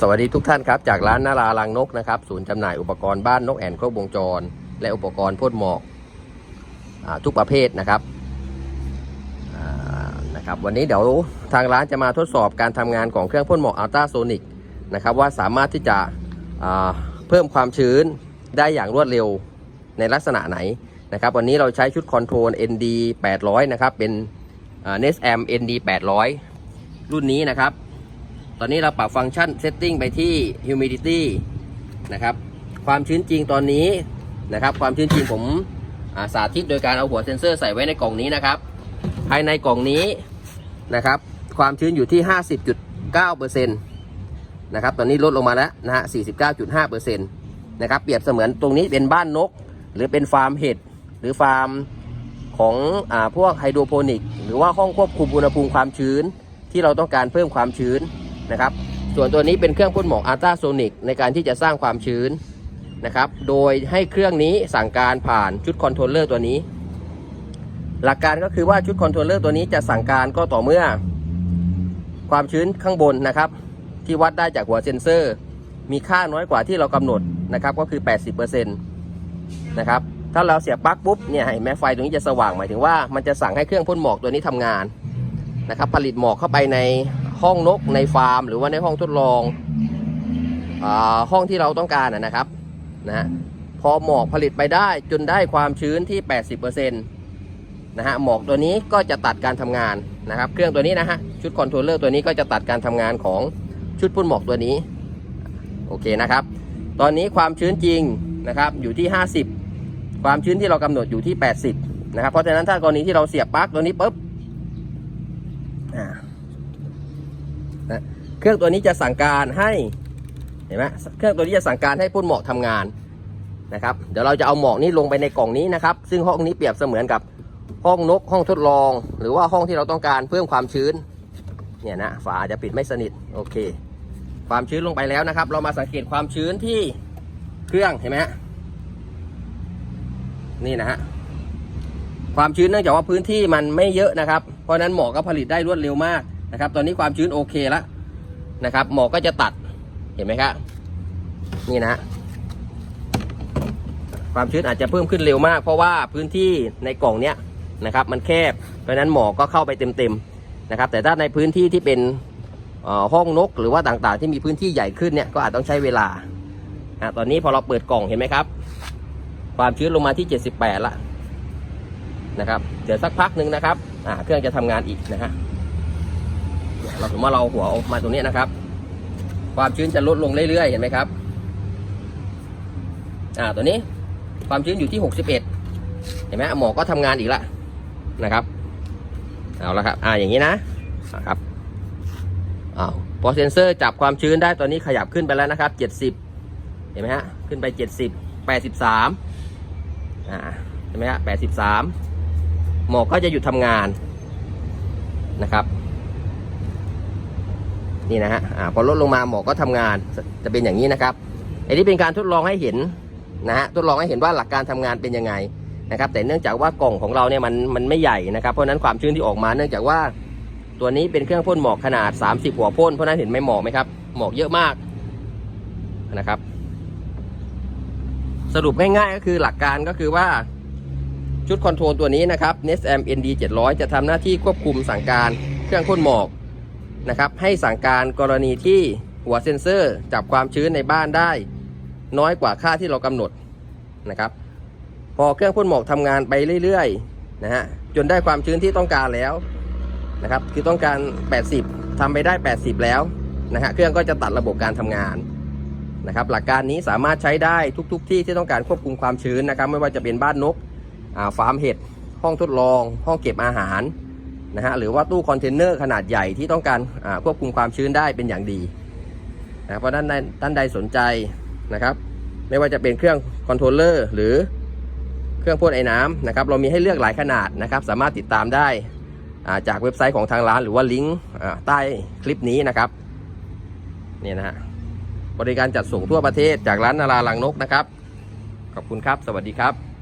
สวัสดีทุกท่านครับ จากร้านนาราลังนกนะครับ ศูนย์จำหน่ายอุปกรณ์บ้านนกแอ่นครบวงจร และอุปกรณ์พ่นหมอกอทุกประเภทนะครับนะครับ วันนี้เดี๋ยวทางร้านจะมาทดสอบการทำงานของเครื่องพ่นหมอกอัลตราโซนิกนะครับว่าสามารถที่จะเพิ่มความชื้นได้อย่างรวดเร็วในลักษณะไหนนะครับ วันนี้เราใช้ชุดคอนโทรล ND 800 นะครับ เป็นอ่า NESAM ND 800 รุ่นนี้นะครับ ตอนนี้เราปรับฟังก์ชันเซตติ้งไปที่ humidity นะครับความชื้นจริงตอนนี้นะครับ ความชื้นจริงผมาสาธิตโดยการเอาหัวเซ็นเซอร์ใส่ไว้ในกล่องนี้นะครับ ภายในกล่องนี้นะครับ ความชื้นอยู่ที่ 50.9%นะครับ ตอนนี้ลดลงมาแล้วนะฮะ 49.5%นะครับ เปรียบเสมือนตรงนี้เป็นบ้านนก หรือเป็นฟาร์มเห็ด หรือฟาร์มของอพวกไฮโดรโปนิก หรือว่าห้องควบคุมอุณหภูมิความชื้น ที่เราต้องการเพิ่มความชื้น นะครับ ส่วนตัวนี้เป็นเครื่องพ่นหมอกอัลตราโซนิกในการที่จะสร้างความชื้นนะครับ โดยให้เครื่องนี้สั่งการผ่านชุดคอนโทรลเลอร์ตัวนี้ หลักการก็คือว่าชุดคอนโทรลเลอร์ตัวนี้จะสั่งการก็ต่อเมื่อ ความชื้นข้างบนนะครับ ที่วัดได้จากหัวเซ็นเซอร์ มีค่าน้อยกว่าที่เรากำหนดนะครับก็คือ 80%นะครับถ้าเราเสียบปลั๊กปุ๊บเนี่ยเห็นไหมไฟตรงนี้จะสว่างหมายถึงว่ามันจะสั่งให้เครื่องพ่นหมอกตัวนี้ทำงานนะครับผลิตหมอกเข้าไปใน ห้องนกในฟาร์ม หรือว่าในห้องทดลองอาห้องที่เราต้องการนะครับนะฮะพอหมอกผลิตไปได้จนได้ความชื้นที่ 80%นะฮะหมอกตัวนี้ก็จะตัดการทำงานนะครับ เครื่องตัวนี้นะฮะชุดคอนโทรลเลอร์ตัวนี้ก็จะตัดการทำงานของชุดพ่นหมอกตัวนี้โอเคนะครับ ตอนนี้ความชื้นจริงนะครับอยู่ที่ 50 ความชื้นที่เรากำหนดอยู่ที่ 80นะครับเพราะฉะนั้นถ้ากรณีที่เราเสียบปลั๊กตัวนี้ปุ๊บอ่า เครื่องตัวนี้จะสั่งการให้เห็นไหมเครื่องตัวนี้จะสั่งการให้พ่นหมอกทำงานนะครับเดี๋ยวเราจะเอาหมอกนี้ลงไปในกล่องนี้นะครับ ซึ่งห้องนี้เปรียบเสมือนกับห้องนกห้องทดลอง หรือว่าห้องที่เราต้องการเพิ่มความชื้นเนี่ยนะฝาอาจจะปิดไม่สนิทโอเค ความชื้นลงไปแล้วนะครับ เรามาสังเกตความชื้นที่เครื่องเห็นไหมฮะนี่นะฮะความชื้นเนื่องจากว่าพื้นที่มันไม่เยอะนะครับ เพราะฉะนั้นหมอกก็ผลิตได้รวดเร็วมากนะครับ ตอนนี้ความชื้นโอเคแล้ว นะครับหมอกก็จะตัดเห็นไหมครับนี่นะ ความชื้นอาจจะเพิ่มขึ้นเร็วมาก เพราะว่าพื้นที่ในกล่องเนี้ยนะครับมันแคบเพราะนั้นหมอกก็เข้าไปเต็มๆนะครับแต่ถ้าในพื้นที่ที่เป็นห้องนก หรือว่าต่างๆ ที่มีพื้นที่ใหญ่ขึ้นเนี่ยก็อาจต้องใช้เวลาอะตอนนี้พอเราเปิดกล่องเห็นไหมครับ ความชื้นลงมาที่ 78ละนะครับเดี๋ยวสักพักหนึ่งนะครับเครื่องจะทำงานอีกนะฮะ เราสมมติว่าเราหัวออกมาตรงนี้นะครับ ความชื้นจะลดลงเรื่อยๆ เห็นไหมครับ อ่าตัวนี้ความชื้นอยู่ที่ 61 เห็นไหมหมอก็ทำงานอีกละนะครับเอาละครับ อ่าอย่างนี้นะนะครับอ้าวพอเซนเซอร์จับความชื้นได้ตอนนี้ขยับขึ้นไปแล้วนะครับ 70 เห็นไหมฮะขึ้นไป 70 83อ่าเห็นไหมฮะ83 หมอกก็จะหยุดทำงานนะครับ นี่นะฮะอ่าพอลดลงมาหมอก็ทำงานจะเป็นอย่างนี้นะครับอันนี้เป็นการทดลองให้เห็นนะฮะทดลองให้เห็นว่าหลักการทำงานเป็นยังไงนะครับ แต่เนื่องจากว่ากล่องของเราเนี่ยมันมันไม่ใหญ่นะครับ เพราะฉะนั้นความชื้นที่ออกมาเนื่องจากว่าตัวนี้เป็นเครื่องพ่นหมอกขนาด 30 หัวพ่นเพราะนั้นเห็นไหมหมอกไหมครับหมอกเยอะมากนะครับ สรุปง่ายๆก็คือหลักการก็คือว่าชุดคอนโทรลตัวนี้นะครับ n e s m ND 700 จะทำหน้าที่ควบคุมสั่งการเครื่องพ่นหมอก นะครับให้สั่งการกรณีที่หัวเซ็นเซอร์จับความชื้นในบ้านได้ น้อยกว่าค่าที่เรากำหนดนะครับ พอเครื่องพ่นหมอกทำงานไปเรื่อยๆนะฮะจนได้ความชื้นที่ต้องการแล้วนะครับคือต้องการ 80ทำไปได้ 80 แล้วนะฮะเครื่องก็จะตัดระบบการทำงานนะครับหลักการนี้สามารถใช้ได้ทุกๆทที่ที่ต้องการควบคุมความชื้นนะครับ ไม่ว่าจะเป็นบ้านนกฟาร์มเห็ดห้องทดลอง ห้องเก็บอาหาร นะฮะหรือว่าตู้คอนเทนเนอร์ขนาดใหญ่ที่ต้องการควบคุมความชื้นได้เป็นอย่างดีนะเพราะท่านใดท่านใดสนใจนะครับ ไม่ว่าจะเป็นเครื่องคอนโทรลเลอร์หรือเครื่องพ่นไอ้น้ำนะครับ เรามีให้เลือกหลายขนาดนะครับ สามารถติดตามได้จากเว็บไซต์ของทางร้าน หรือว่าลิงก์ใต้คลิปนี้นะครับเนี่ยนะฮะบริการจัดส่งทั่วประเทศจากร้านนาราลังนกนะครับ ขอบคุณครับ สวัสดีครับ